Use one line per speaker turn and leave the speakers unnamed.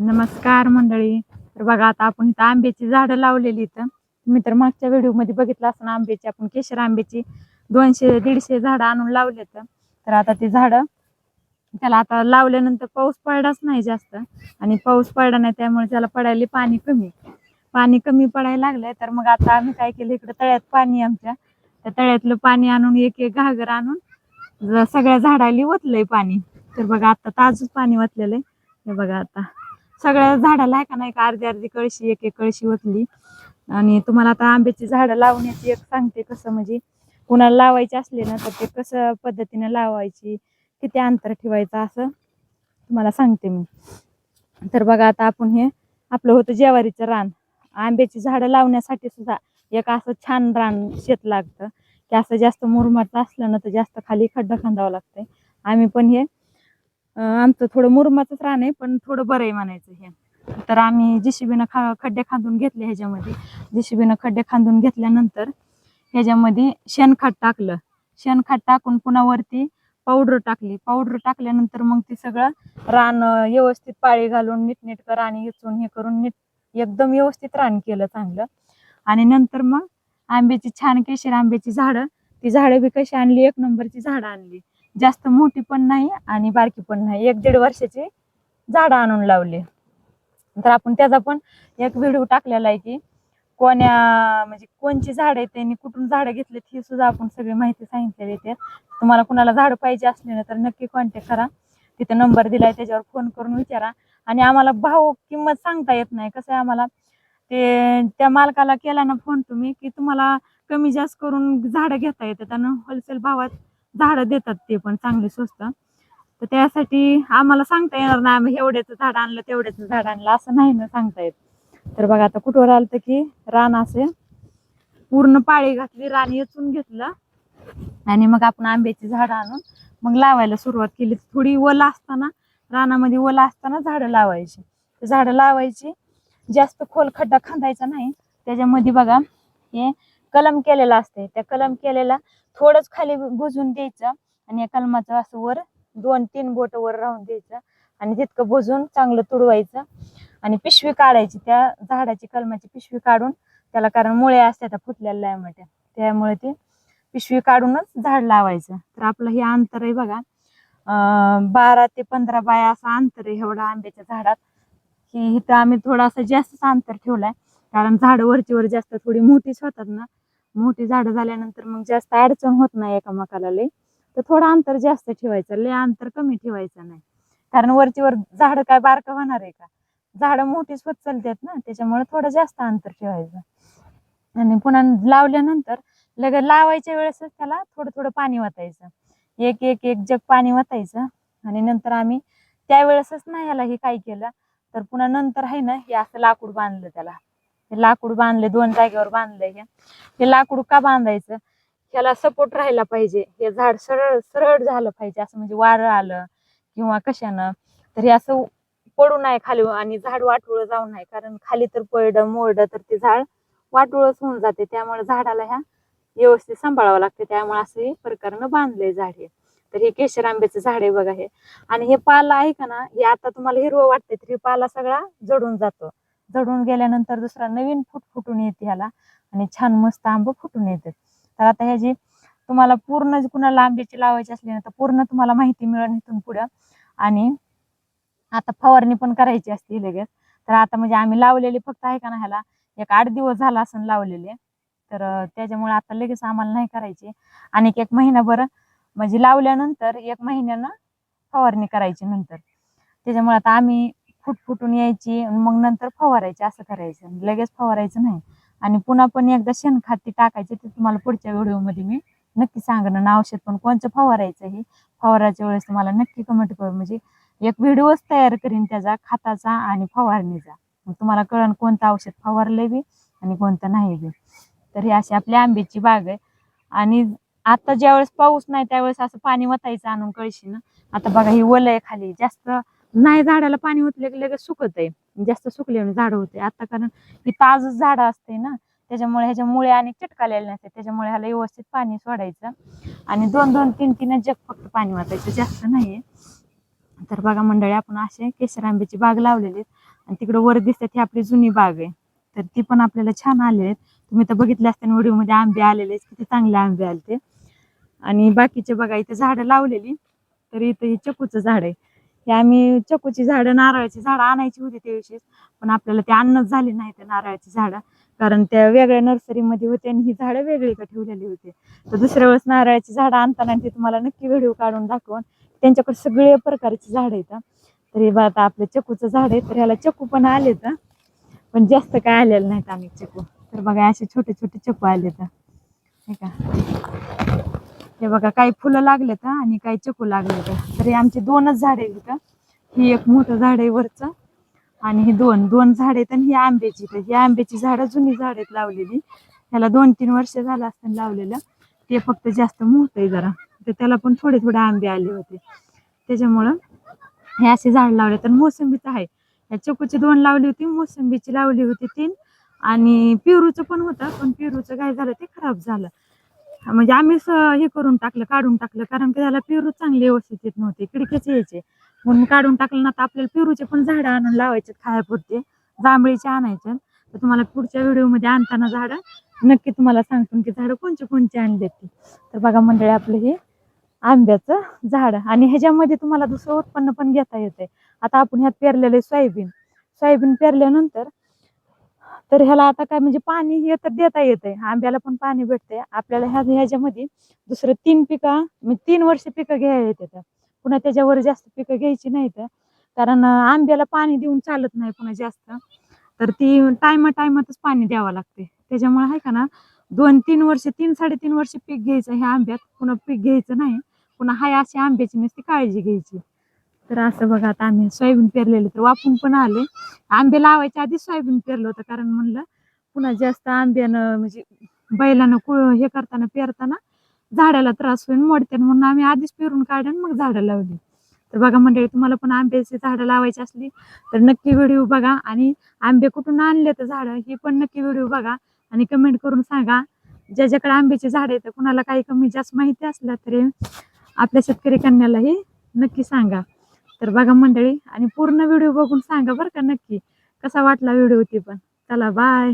नमस्कार मंडळी. तर बघा आता आपण इथं आंब्याची झाडं लावलेली इथं. तुम्ही तर मागच्या व्हिडिओमध्ये बघितलं असं आंब्याची आपण केशर आंब्याची दोनशे दीडशे झाडं आणून लावले तर आता ती झाडं त्याला आता लावल्यानंतर पाऊस पडलाच नाही जास्त. आणि पाऊस पडला नाही त्यामुळे त्याला पडायला पाणी कमी. पाणी कमी पडायला लागलंय. तर मग आता आम्ही काय केलं इकडे तळ्यात पाणी आमच्या. त्या तळ्यातलं पाणी आणून एक एक घागर आणून सगळ्या झाडाला ओतलंय पाणी. तर बघा आता ताजच पाणी ओतलेलं आहे. हे बघा आता. सगळ्या झाडाला आहे का नाही का अर्धी अर्धी कळशी एक एक कळशी ओतली. आणि तुम्हाला आता आंब्याची झाडं लावण्याची एक सांगते कसं म्हणजे कुणाला लावायची असले ना तर ते कसं पद्धतीने लावायची किती अंतर ठेवायचं असं तुम्हाला सांगते मी. तर बघा आता आपण हे आपलं होतं जेवारीचं रान. आंब्याची झाडं लावण्यासाठी सुद्धा एक असं छान रान शेत लागतं. की असं जास्त मुरमाट असलं ना तर जास्त खाली खड्डा खांदावं लागतंय. आम्ही पण हे आमचं थोडं मुरमाचंच रान आहे पण थोडं बरं आहे म्हणायचं हे. तर आम्ही जिशिबीनं खा खड्डे खांदून घेतले ह्याच्यामध्ये. जिशिबीनं खड्डे खांदून घेतल्यानंतर ह्याच्यामध्ये शेणखत टाकलं. शेणखत टाकून पुन्हा वरती पावडर टाकली. पावडर टाकल्यानंतर मग ते सगळं रान व्यवस्थित पाळी घालून नीटनेटकं राणी इचून हे करून नीट एकदम व्यवस्थित रान केलं चांगलं. आणि नंतर मग आंब्याची छान केशीर आंब्याची झाडं. ती झाडं बी कशी आणली? एक नंबरची झाडं आणली. जास्त मोठी पण नाही आणि बारकी पण नाही. एक दीड वर्षाची झाडं आणून लावले. तर आपण त्याचा पण एक व्हिडिओ टाकलेला आहे की कोण्या म्हणजे कोणची झाड आहेत त्यांनी कुठून झाडं घेतलीत ही सुद्धा आपण सगळी माहिती सांगितलेली आहे तुम्हाला कुणाला झाड पाहिजे असले ना तर नक्की कॉन्टॅक्ट करा. तिथे नंबर दिलाय त्याच्यावर फोन करून विचारा. आणि आम्हाला भाव किंमत सांगता येत नाही. कसं आहे आम्हाला ते त्या मालकाला केला ना फोन तुम्ही की तुम्हाला कमी जास्त करून झाडं घेता येतात. आणि होलसेल भावात झाडं देतात ते पण चांगले स्वस्त. तर त्यासाठी आम्हाला सांगता येणार नाही आम्ही एवढ्याचं झाड आणलं तेवढ्याचं झाड आणलं असं नाही ना सांगता येत. तर बघा आता कुठवर आलं तर की रान असे. पूर्ण पाळी घातली रान येचून घेतलं. आणि मग आपण आंब्याची झाडं आणून मग लावायला सुरुवात केली. थोडी वल असताना रानामध्ये वल असताना झाडं लावायची. झाडं लावायची जास्त खोल खड्डा खांदायचा नाही. त्याच्यामध्ये बघा हे कलम केलेला असते त्या कलम केलेला थोडंच खाली भुजून द्यायचं आणि या कलमाचं असं वर दोन तीन बोट वर राहून द्यायचं आणि तितकं बुजून चांगलं तुडवायचं आणि पिशवी काढायची. त्या झाडाची कलमाची पिशवी काढून त्याला कारण मुळे असतात फुटलेल्या मोठ्या त्यामुळे ती पिशवी काढूनच झाड लावायचं. तर आपलं हे अंतर आहे बघा. बारा ते पंधरा बाया असं अंतर आहे एवढं आंब्याच्या झाडात. की इथं आम्ही थोडासा जास्तच अंतर ठेवलाय. कारण झाडं वरची वर जास्त थोडी मोठीच होतात ना. मोठी झाडं झाल्यानंतर मग जास्त अडचण होत नाही एकामेकाला लय. तर थोडं अंतर जास्त ठेवायचं लय अंतर कमी ठेवायचं नाही. कारण वरची वर झाडं काय बारकं होणार आहे का? झाडं मोठीच होत चालतात ना त्याच्यामुळे थोडं जास्त अंतर ठेवायचं. आणि पुन्हा लावल्यानंतर लगेच लावायच्या वेळेसच त्याला थोडं थोडं पाणी वाटायचं एक एक एक जग पाणी वाटायचं आणि नंतर आम्ही त्यावेळेसच नाही ह्याला हे काय केलं तर पुन्हा नंतर आहे ना हे असं लाकूड बांधलं त्याला. हे लाकूड बांधले दोन जागेवर बांधलंय हे. हे लाकूड का बांधायचं? ह्याला सपोर्ट राहायला पाहिजे. हे झाड सरळ सरळ झालं पाहिजे. असं म्हणजे वारं आलं किंवा कशानं? तर हे असं पडू नये खाली आणि झाड वाटोळं जाऊ नये. कारण खाली तर पडलं मोडलं तर ते झाड वाटोळच होऊन जाते. त्यामुळे झाडाला ह्या व्यवस्थित सांभाळावं लागते. त्यामुळे असं हे प्रकारनं बांधलंय झाड हे. तर हे केशर आंब्याचं झाड आहे बघा हे. आणि हे पाला आहे का ना? हे आता तुम्हाला हिरवं वाटते तर हे पाला सगळा जडून जातो. जडून गेल्यानंतर दुसरा नवीन फुट फुटून येते ह्याला आणि छान मस्त आंब फुटून येतात. तर आता ह्याची तुम्हाला पूर्ण कुणाला आंब्याची लावायची असली ना तर पूर्ण तुम्हाला माहिती मिळेल इथून पुढं. आणि आता फवारणी पण करायची असते लगेच. तर आता म्हणजे आम्ही लावलेली फक्त आहे का ना ह्याला एक आठ दिवस झाला असं लावलेले. तर त्याच्यामुळे आता लगेच आम्हाला नाही करायची. आणि एक महिनाभर म्हणजे लावल्यानंतर एक महिन्यानं फवारणी करायची नंतर. त्याच्यामुळे आता आम्ही फुटफुटून यायची आणि मग नंतर फवारायची असं करायचं. लगेच फवारायचं नाही. आणि पुन्हा पण एकदा शेणखाती टाकायचे ते तुम्हाला पुढच्या व्हिडिओमध्ये मी नक्की सांगणार. आणि औषध पण कोणतं फवारायचं हे फवाराच्या वेळेस तुम्हाला नक्की कमेंट करू म्हणजे एक व्हिडिओच तयार करीन त्याचा खताचा आणि फवारणीचा. मग तुम्हाला कळण कोणतं औषध फवारलंय बी आणि कोणतं नाही बी. तर ही अशी आपली आंब्याची बाग आहे. आणि आता ज्यावेळेस पाऊस नाही त्यावेळेस असं पाणी वतायचं आणून कळशीनं आता बघा ही ओलं आहे खाली. जास्त नाही झाडाला पाणी ओतलं की लगेच सुकत आहे जास्त सुकल्याने झाड होते. आता कारण ही ताजच झाड असते ना त्याच्यामुळे ह्याच्या मुळे आणि चिटकालेले नसते त्याच्यामुळे ह्याला व्यवस्थित पाणी सोडायचं आणि दोन दोन तीन तीन जग फक्त पाणी वाचायचं जास्त नाहीये. तर बघा मंडळी आपण असे केशर आंब्याची बाग लावलेली आणि तिकडे वर दिसतात ही आपली जुनी बाग आहे. तर ती पण आपल्याला छान आले आहेत. तुम्ही तर बघितले असताना व्हिडिओमध्ये आंबे आलेले आहेत. किती चांगले आंबे आले ते आणि बाकीचे बघा इथे झाडं लावलेली. तर इथं हे चकूचं झाड आहे. ते आम्ही चकूची झाडं नारळाची झाडं आणायची होती त्या दिवशी पण आपल्याला ते आणणंच झाले नाही ते नारळाची झाडं. कारण त्या वेगळ्या नर्सरीमध्ये होते आणि ही झाडं वेगळी का ठेवलेली होती. तर दुसऱ्या वेळेस नारळाची झाडं आणताना ते तुम्हाला नक्की व्हिडिओ काढून दाखवून त्यांच्याकडे सगळे प्रकारची झाडं आहेत तर हे बघा आता आपलं चकूचं झाड आहे तर ह्याला चकू पण आले तर पण जास्त काय आलेलं नाहीत आम्ही चकू. तर बघा असे छोटे छोटे चकू आले तर का? हे बघा काही फुलं लागलेत आणि काही चकू लागले तर हे आमचे दोनच झाडे आहेत ही एक मोठं झाड आहे वरचं आणि ही दोन. दोन झाड आहेत आणि ही आंब्याची तर ही आंब्याची झाडं जुनी झाड आहेत लावलेली. ह्याला दोन तीन वर्ष झालं असताना लावलेलं. ते फक्त जास्त मोठं आहे जरा. तर त्याला पण थोडे थोडे आंबे आले होते. त्याच्यामुळं हे असे झाड लावले. तर मोसंबीचं आहे. या चकूची दोन लावली होती मोसंबीची लावली होती तीन. आणि पेरूचं पण होतं पण पेरूचं काय झालं ते खराब झालं. म्हणजे आम्हीच हे करून टाकलं काढून टाकलं. कारण की त्याला पेरू चांगले व्यवस्थित येत नव्हते. खिडक्याचे यायचे. म्हणून काढून टाकलं ना तर आपल्याला पेरूचे पण झाडं आणून लावायचे खायापुरते जांभळीचे आणायचे. तर तुम्हाला पुढच्या व्हिडिओमध्ये आणताना झाडं नक्की तुम्हाला सांगतो की झाडं कोणचे कोणचे आणले ते. तर बघा मंडळी आपलं हे आंब्याचं झाड. आणि ह्याच्यामध्ये तुम्हाला दुसरं उत्पन्न पण घेता येते आता आपण ह्यात पेरलेलं आहे सोयाबीन. सोयाबीन पेरल्यानंतर तर ह्याला आता काय म्हणजे पाणी हे तर देता येते आंब्याला पण पाणी भेटते आपल्याला ह्या ह्याच्यामध्ये दुसरं तीन पिकं म्हणजे तीन वर्ष पिकं घ्यायला येतात. पुन्हा त्याच्यावर जास्त पिकं घ्यायची नाहीत. कारण आंब्याला पाणी देऊन चालत नाही पुन्हा जास्त. तर ती टायमा टायमातच पाणी द्यावं लागते त्याच्यामुळे आहे का ना दोन तीन वर्ष तीन साडेतीन वर्ष पीक घ्यायचं ह्या आंब्यात. पुन्हा पीक घ्यायचं नाही. पुन्हा हाय अशी आंब्याची नसती काळजी घ्यायची. तर असं बघा आता आम्ही सोयाबीन पेरलेलं तर वापून पण आले. आंबे लावायच्या आधी सोयाबीन पेरलं होतं कारण म्हणलं पुन्हा जास्त आंब्यानं म्हणजे बैलानं कुळ हे करताना पेरताना झाडाला त्रास होईल मोडते म्हणून आम्ही आधीच पेरून काढून मग झाडं लावली. तर बघा मंडळी तुम्हाला पण आंब्याची झाडं लावायची असली तर नक्की व्हिडिओ बघा. आणि आंबे कुठून आणले तर झाडं ही पण नक्की व्हिडिओ बघा. आणि कमेंट करून सांगा ज्याच्याकडे आंब्याची झाडं आहेत कुणाला काही कमी जास्त माहिती असला तरी आपल्या शेतकरी कन्यालाही नक्की सांगा. तर बघा मंडळी आणि पूर्ण व्हिडिओ बघून सांगा बरं का नक्की कसा वाटला व्हिडिओ ती पण. चला बाय